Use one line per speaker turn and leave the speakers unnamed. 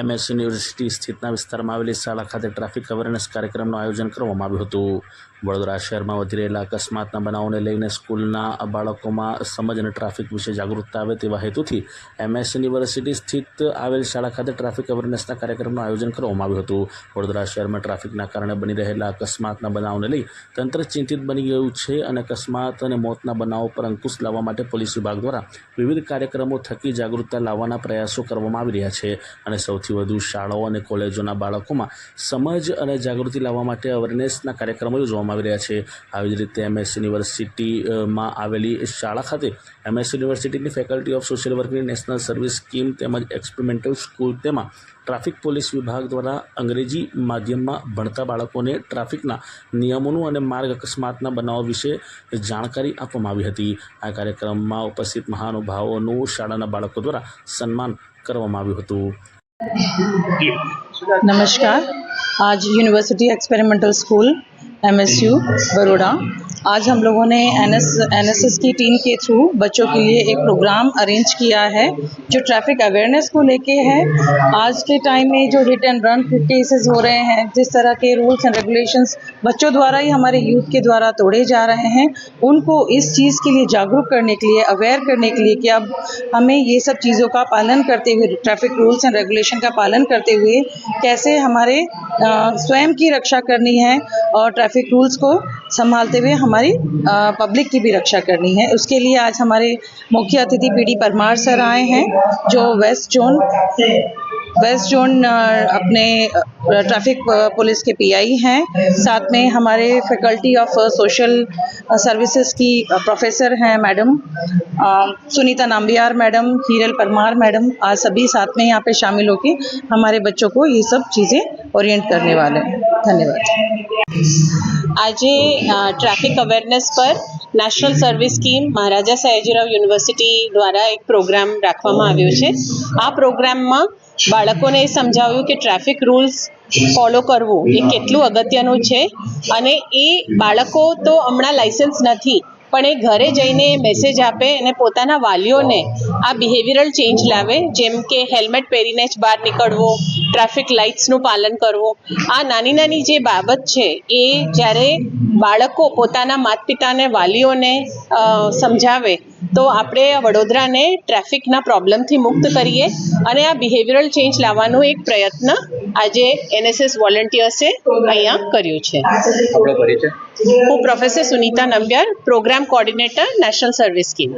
MS university સ્થિતના વિસ્તારમાં આવેલી શાળા ખાતે ટ્રાફિક અવેરનેસ કાર્યક્રમનું આયોજન કરવામાં આવ્યું હતું. વડોદરા શહેરમાં વધી રહેલા અકસ્માતના બનાવોને લઈને સ્કૂલના બાળકોમાં સમજ અને ટ્રાફિક વિશે જાગૃતતા આવે તેવા હેતુથી એમએસ યુનિવર્સિટી સ્થિત આવેલ શાળા ખાતે ટ્રાફિક અવેરનેસના કાર્યક્રમનું આયોજન કરવામાં આવ્યું હતું. વડોદરા શહેરમાં ટ્રાફિકના કારણે બની રહેલા અકસ્માતના બનાવોને લઈ તંત્ર ચિંતિત બની ગયું છે અને અકસ્માત અને મોતના બનાવો પર અંકુશ લાવવા માટે પોલીસ વિભાગ દ્વારા વિવિધ કાર્યક્રમો થકી જાગૃતતા લાવવાના પ્રયાસો કરવામાં આવી રહ્યા છે અને સૌથી વધુ શાળાઓ અને કોલેજોના બાળકોમાં સમજ અને જાગૃતિ લાવવા માટે અવેરનેસના કાર્યક્રમો યોજવામાં આવી રહ્યા છે. આવી જ રીતે એમએસ યુનિવર્સિટીમાં આવેલી શાળા ખાતે એમએસ યુનિવર્સિટીની ફેકલ્ટી ઓફ સોશિયલ વર્કની નેશનલ સર્વિસ સ્કીમ તેમજ એક્સપેરિમેન્ટલ સ્કૂલ તેમાં ટ્રાફિક પોલીસ વિભાગ દ્વારા અંગ્રેજી માધ્યમમાં ભણતા બાળકોને ટ્રાફિકના નિયમોનું અને માર્ગ અકસ્માતના બનાવો વિશે જાણકારી આપવામાં આવી હતી. આ કાર્યક્રમમાં ઉપસ્થિત મહાનુભાવોનું શાળાના બાળકો દ્વારા સન્માન કરવામાં આવ્યું હતું.
નમસ્કાર આજ university experimental school MSU Baroda आज हम लोगों ने एनएस एस की टीम के थ्रू बच्चों के लिए एक प्रोग्राम अरेंज किया है, जो ट्रैफ़िक अवेयरनेस को लेके है। आज के टाइम में जो हिट एंड रन केसेस हो रहे हैं, जिस तरह के रूल्स एंड रेगुलेशंस बच्चों द्वारा ही हमारे यूथ के द्वारा तोड़े जा रहे हैं, उनको इस चीज़ के लिए जागरूक करने के लिए अवेयर करने के लिए कि अब हमें ये सब चीज़ों का पालन करते हुए ट्रैफ़िक रूल्स एंड रेगुलेशन का पालन करते हुए कैसे हमारे स्वयं की रक्षा करनी है और ट्रैफ़िक रूल्स को संभालते हुए हमारी पब्लिक की भी रक्षा करनी है। उसके लिए आज हमारे मुख्य अतिथि पी डी परमार सर आए हैं, जो वेस्ट जोन वेस्ट जोन अपने ट्रैफ़िक पुलिस के पीआई हैं। साथ में हमारे फैकल्टी ऑफ़ सोशल सर्विसेज़ की प्रोफेसर हैं madam Sunita Nambiar madam, Hiral Parmar madam, आज सभी साथ में यहाँ पे शामिल होके हमारे बच्चों को ये सब चीज़ें ओरिएंट करने वाले हैं। धन्यवाद।
આજે ટ્રાફિક અવેરનેસ પર national service scheme Maharaja Sayajirao university દ્વારા એક પ્રોગ્રામ રાખવામાં આવ્યો છે. આ પ્રોગ્રામમાં બાળકોને એ સમજાવ્યું કે ટ્રાફિક રૂલ્સ ફોલો કરવું એ કેટલું અગત્યનું છે અને એ બાળકો તો હમણાં લાઇસન્સ નથી, પણ એ ઘરે જઈને મેસેજ આપે અને પોતાના વાલીઓને આ બિહેવિયરલ ચેન્જ લાવે, જેમ કે હેલ્મેટ પહેરીને જ બહાર નીકળવું ટ્રાફિક લાઇટ્સનું પાલન કરવું. આ નાની નાની જે બાબત છે એ જ્યારે બાળકો પોતાના માતા પિતાને વાલીઓને સમજાવે તો આપણે વડોદરાને ટ્રાફિકના પ્રોબ્લેમથી મુક્ત કરીએ અને આ બિહેવિયરલ ચેન્જ લાવવાનો એક પ્રયત્ન આજે એનએસએસ વોલેન્ટિયર્સે અહીંયા કર્યું છે. હું professor Sunita Nambiar programme coordinator national service scheme